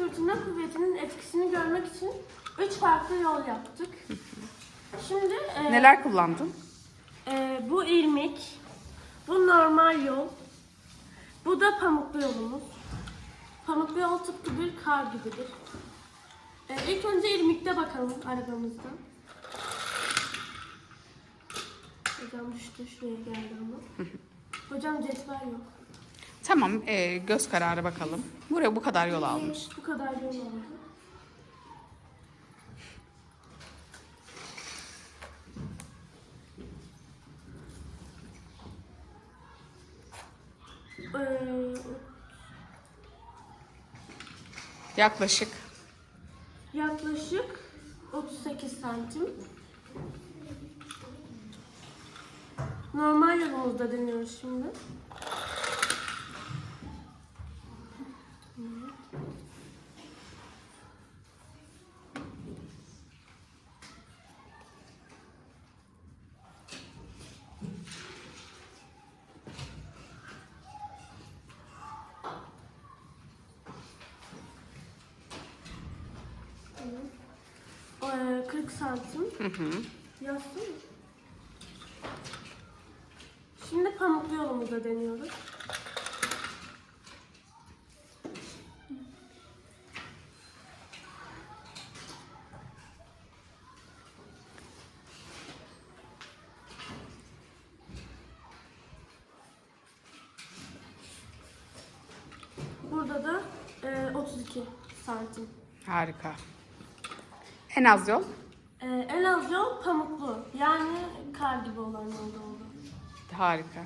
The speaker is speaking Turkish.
fırtına kuvvetinin etkisini görmek için üç farklı yol yaptık. Şimdi e, Neler kullandın? e, bu irmik, bu normal yol, bu da pamuklu yolumuz. Pamuklu yol tıpkı bir kar gibidir. E, ilk önce irmikte bakalım arabamızdan. Hocam düştü şuraya geldi ama. Hocam cetvel yok. Tamam, e, göz kararı bakalım. Buraya bu kadar yol almış. Bu kadar yol oldu. Ee, Yaklaşık. yaklaşık 38 santim. Normal yolumuzda deniyoruz şimdi. Ee, 40 santim. Hı hı. Yazsın mı? Şimdi pamuklu yolumuza deniyoruz. Burada da e, 32 santim. Harika. En az yol? Ee, en az yol pamuklu. Yani kar gibi olan yolda oldu. Harika.